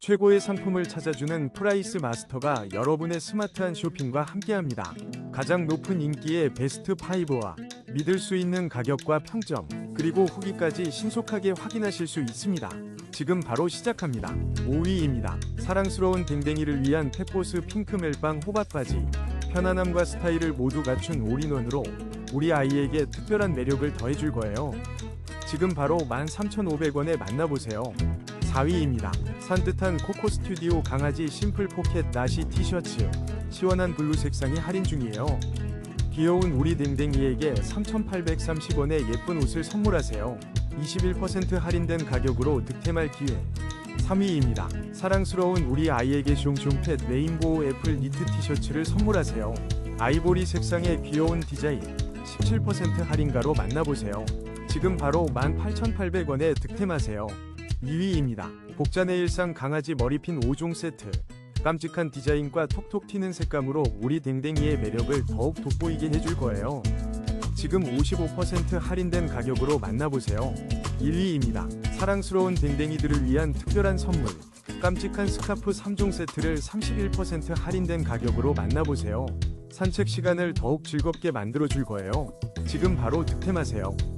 최고의 상품을 찾아주는 프라이스 마스터가 여러분의 스마트한 쇼핑과 함께합니다. 가장 높은 인기의 베스트 5와 믿을 수 있는 가격과 평점, 그리고 후기까지 신속하게 확인하실 수 있습니다. 지금 바로 시작합니다. 5위입니다. 사랑스러운 댕댕이를 위한 페포스 핑크 멜빵 호박바지. 편안함과 스타일을 모두 갖춘 올인원으로 우리 아이에게 특별한 매력을 더해줄 거예요. 지금 바로 13,500원에 만나보세요. 4위입니다. 산뜻한 코코 스튜디오 강아지 심플 포켓 나시 티셔츠. 시원한 블루 색상이 할인 중이에요. 귀여운 우리 댕댕이에게 3,830원의 예쁜 옷을 선물하세요. 21% 할인된 가격으로 득템할 기회. 3위입니다. 사랑스러운 우리 아이에게 숑숑펫 레인보우 애플 니트 티셔츠를 선물하세요. 아이보리 색상의 귀여운 디자인 17% 할인가로 만나보세요. 지금 바로 18,800원에 득템하세요. 2위입니다. 복자의 일상 강아지 머리핀 5종 세트. 깜찍한 디자인과 톡톡 튀는 색감으로 우리 댕댕이의 매력을 더욱 돋보이게 해줄 거예요. 지금 55% 할인된 가격으로 만나보세요. 1위입니다. 사랑스러운 댕댕이들을 위한 특별한 선물. 깜찍한 스카프 3종 세트를 31% 할인된 가격으로 만나보세요. 산책 시간을 더욱 즐겁게 만들어줄 거예요. 지금 바로 득템하세요.